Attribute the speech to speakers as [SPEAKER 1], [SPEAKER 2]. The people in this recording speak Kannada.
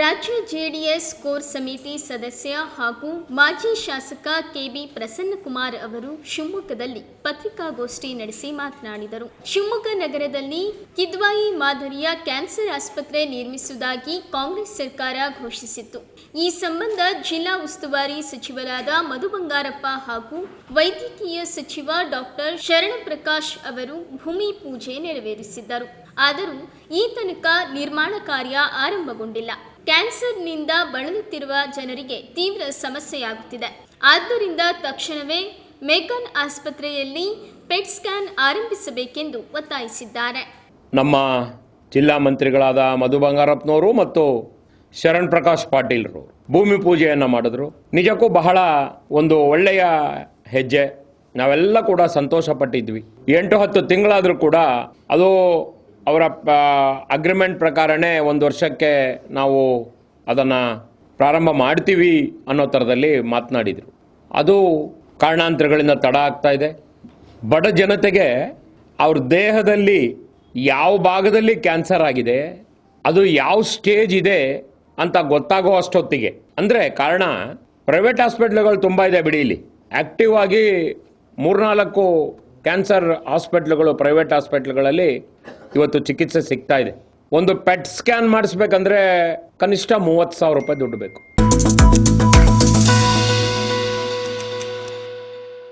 [SPEAKER 1] ರಾಜ್ಯ ಜೆಡಿಎಸ್ ಕೋರ್ ಸಮಿತಿ ಸದಸ್ಯ ಹಾಗೂ ಮಾಜಿ ಶಾಸಕ ಕೆಬಿ ಪ್ರಸನ್ನಕುಮಾರ್ ಅವರು ಶಿವಮೊಗ್ಗದಲ್ಲಿ ಪತ್ರಿಕಾಗೋಷ್ಠಿ ನಡೆಸಿ ಮಾತನಾಡಿದರು. ಶಿವಮೊಗ್ಗ ನಗರದಲ್ಲಿ ಕಿದ್ವಾಯಿ ಮಾದರಿಯ ಕ್ಯಾನ್ಸರ್ ಆಸ್ಪತ್ರೆ ನಿರ್ಮಿಸುವುದಾಗಿ ಕಾಂಗ್ರೆಸ್ ಸರ್ಕಾರ ಘೋಷಿಸಿತ್ತು. ಈ ಸಂಬಂಧ ಜಿಲ್ಲಾ ಉಸ್ತುವಾರಿ ಸಚಿವರಾದ ಮಧು ಬಂಗಾರಪ್ಪ ಹಾಗೂ ವೈದ್ಯಕೀಯ ಸಚಿವ ಡಾಕ್ಟರ್ ಶರಣಪ್ರಕಾಶ್ ಅವರು ಭೂಮಿ ಪೂಜೆ ನೆರವೇರಿಸಿದ್ದರು. ಆದರೂ ಈ ತನಕ ನಿರ್ಮಾಣ ಕಾರ್ಯ ಆರಂಭಗೊಂಡಿಲ್ಲ. ಕ್ಯಾನ್ಸರ್ನಿಂದ ಬಳಲುತ್ತಿರುವ ಜನರಿಗೆ ತೀವ್ರ ಸಮಸ್ಯೆಯಾಗುತ್ತಿದೆ. ಆದ್ದರಿಂದ ತಕ್ಷಣವೇ ಮೇಕನ್ ಆಸ್ಪತ್ರೆಯಲ್ಲಿ ಪೆಟ್ ಸ್ಕ್ಯಾನ್ ಆರಂಭಿಸಬೇಕೆಂದು ಒತ್ತಾಯಿಸಿದ್ದಾರೆ.
[SPEAKER 2] ನಮ್ಮ ಜಿಲ್ಲಾ ಮಂತ್ರಿಗಳಾದ ಮಧು ಬಂಗಾರಪ್ಪನವರು ಮತ್ತು ಶರಣ್ ಪ್ರಕಾಶ್ ಪಾಟೀಲ್ರು ಭೂಮಿ ಪೂಜೆಯನ್ನು ಮಾಡಿದ್ರು. ನಿಜಕ್ಕೂ ಬಹಳ ಒಂದು ಒಳ್ಳೆಯ ಹೆಜ್ಜೆ. ನಾವೆಲ್ಲ ಕೂಡ ಸಂತೋಷ ಪಟ್ಟಿದ್ವಿ ಎಂಟು ಹತ್ತು ತಿಂಗಳಾದರೂ ಕೂಡ ಅದು ಅವರ ಅಗ್ರಿಮೆಂಟ್ ಪ್ರಕಾರನೇ ಒಂದು ವರ್ಷಕ್ಕೆ ನಾವು ಅದನ್ನು ಪ್ರಾರಂಭ ಮಾಡ್ತೀವಿ ಅನ್ನೋ ಥರದಲ್ಲಿ ಮಾತನಾಡಿದರು. ಅದು ಕಾರಣಾಂತರಗಳಿಂದ ತಡ ಆಗ್ತಾ ಇದೆ. ಬಡ ಜನತೆಗೆ ಅವ್ರ ದೇಹದಲ್ಲಿ ಯಾವ ಭಾಗದಲ್ಲಿ ಕ್ಯಾನ್ಸರ್ ಆಗಿದೆ, ಅದು ಯಾವ ಸ್ಟೇಜ್ ಇದೆ ಅಂತ ಗೊತ್ತಾಗೋ ಅಷ್ಟೊತ್ತಿಗೆ. ಅಂದರೆ ಕಾರಣ, ಪ್ರೈವೇಟ್ ಹಾಸ್ಪಿಟ್ಲ್ಗಳು ತುಂಬ ಇದೆ ಬಿಡಿ ಇಲ್ಲಿ. ಆ್ಯಕ್ಟಿವ್ ಆಗಿ ಮೂರ್ನಾಲ್ಕು ಕ್ಯಾನ್ಸರ್ ಹಾಸ್ಪಿಟ್ಲ್ಗಳು ಪ್ರೈವೇಟ್ ಹಾಸ್ಪಿಟ್ಲ್ಗಳಲ್ಲಿ ಇವತ್ತು ಚಿಕಿತ್ಸೆ ಸಿಗ್ತಾ ಇದೆ. ಒಂದು ಪೆಟ್ ಸ್ಕ್ಯಾನ್ ಮಾಡಿಸ್ಬೇಕಂದ್ರೆ ಕನಿಷ್ಠ ಮೂವತ್ತು ಸಾವಿರ ರೂಪಾಯಿ ದುಡ್ಡು ಬೇಕು.